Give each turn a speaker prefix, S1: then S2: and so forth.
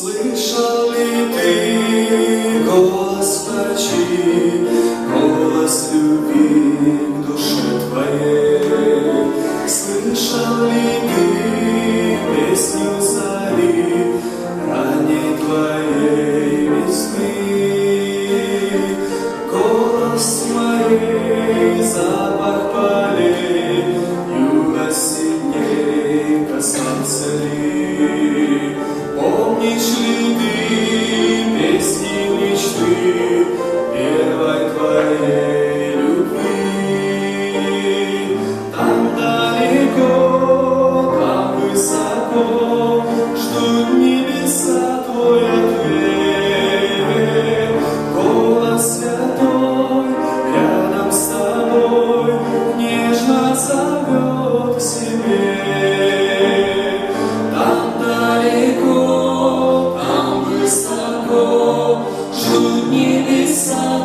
S1: Слышали ли ты голос ночи? Cristo высоко ждут небеса